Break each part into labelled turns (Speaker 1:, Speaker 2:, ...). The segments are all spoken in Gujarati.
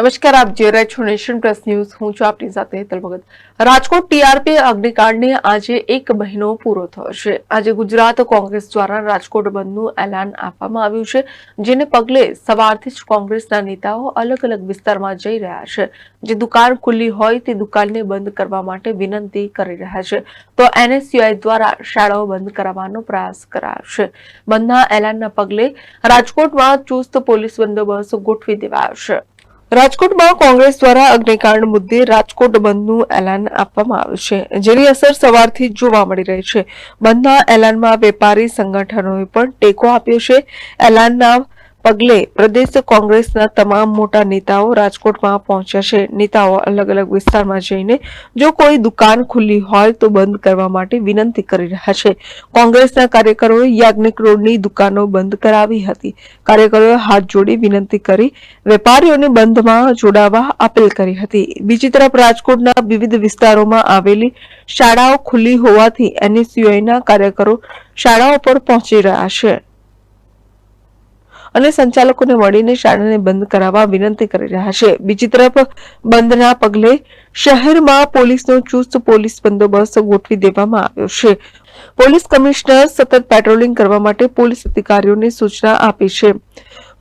Speaker 1: નમસ્કાર, આપ જે રહ્યા છો નેશન પ્રેસ ન્યૂઝ. હું છું આપની સાથે હેતલ ભગત. રાજકોટ ટીઆરપી અગ્નિકાંડને આજે એક મહિનો પૂરો થયો છે. આજે ગુજરાત કોંગ્રેસ દ્વારા રાજકોટ બંધનું એલાન આપવામાં આવ્યું છે, જેને પગલે સવારથી જ કોંગ્રેસના નેતાઓ અલગ અલગ વિસ્તારમાં જઈ રહ્યા છે. જે દુકાન ખુલ્લી હોય તે દુકાનને બંધ કરવા માટે વિનંતી કરી રહ્યા છે. તો એનએસયુઆઈ દ્વારા શાળાઓ બંધ કરાવવાનો પ્રયાસ કરાયો છે. બંધના એલાનના પગલે રાજકોટમાં ચુસ્ત પોલીસ બંદોબસ્ત ગોઠવી દેવાયો છે. રાજકોટમાં કોંગ્રેસ દ્વારા અગ્નિકાંડ મુદ્દે રાજકોટ બંધનું એલાન આપવામાં આવ્યું છે. જેની અસર સવારથી જોવા મળી રહી છે. બંધના એલાનમાં વેપારી સંગઠનોએ પણ ટેકો આપ્યો છે. એલાનના પગલે પ્રદેશ કોંગ્રેસના તમામ મોટા નેતાઓ રાજકોટમાં પહોંચ્યા છે. નેતાઓ અલગ અલગ વિસ્તારમાં જઈને જો કોઈ દુકાન ખુલ્લી હોય તો બંધ કરવા માટે વિનંતી કરી રહ્યા છે. કોંગ્રેસના કાર્યકરોએ યાજ્ઞિક રોડની દુકાનો બંધ કરાવી હતી. કાર્યકરોએ હાથ જોડી વિનંતી કરી. વેપારીઓને બંધમાં જોડાવા અપીલ કરી હતી. બીજી તરફ રાજકોટના વિવિધ વિસ્તારોમાં આવેલી શાળાઓ ખુલ્લી હોવાથી એનએસયુઆઈના કાર્યકરો શાળાઓ પર પહોંચી રહ્યા છે. અને સંચાલકોને મળીને શાળાને બંધ કરાવવા વિનંતી કરી રહ્યા છે. બીજી તરફ, બંધના પગલે શહેરમાં પોલીસનો ચુસ્ત પોલીસ બંદોબસ્ત ગોઠવી દેવામાં આવ્યો છે. પોલીસ કમિશનર સતત પેટ્રોલિંગ કરવા માટે પોલીસ અધિકારીઓને સૂચના આપી છે.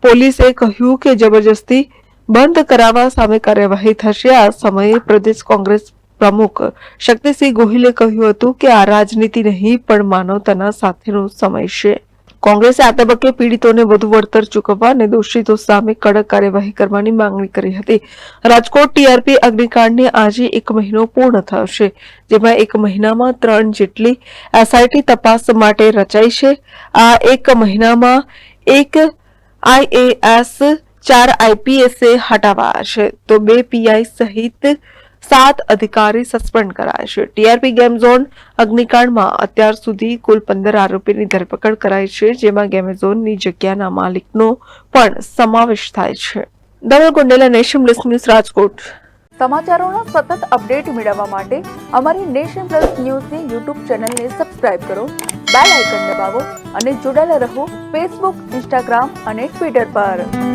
Speaker 1: પોલીસે કહ્યું કે જબરજસ્તી બંધ કરાવવા સામે કાર્યવાહી થશે. આ સમયે પ્રદેશ કોંગ્રેસ પ્રમુખ શક્તિસિંહ ગોહિલે કહ્યું હતું કે આ રાજનીતિ નહીં, પણ માનવતાના સાથેનો સમય છે. કોંગ્રેસે આ તબક્કે પીડિતોને વધુ વળતર ચૂકવવા અને દોષિતો સામે કડક કાર્યવાહી કરવાની માંગણી કરી હતી. રાજકોટ ટીઆરપી અગ્નિકાંડને આજે એક મહિનો પૂર્ણ થયો છે જેમાં એક મહિનામાં ત્રણ જેટલી એસઆઈટી તપાસ માટે રચાઈ છે. આ એક મહિનામાં એક આઈએએસ ચાર આઈપીએસે હટાવાયા છે. તો બે પીઆઈ સહિત સાત અધિકારી સસ્પેન્ડ કરાયા છે. ટીઆરપી ગેમ ઝોન અગ્નિકાંડમાં અત્યાર સુધી કુલ પંદર આરોપીની ધરપકડ કરાઈ છે, જેમાં ગેમ ઝોનની જગ્યાના માલિકનો પણ સમાવેશ થાય છે. દમણ ગોંડેલા નેશન પ્લસ ન્યૂઝ રાજકોટ.
Speaker 2: સમાચારોનો સતત અપડેટ મેળવવા માટે અમારી નેશન પ્લસ ન્યૂઝની યુટ્યુબ ચેનલને સબસ્ક્રાઇબ કરો, બેલ આઇકન દબાવો અને જોડાયેલા રહો ફેસબુક, ઇન્સ્ટાગ્રામ અને ટ્વિટર પર.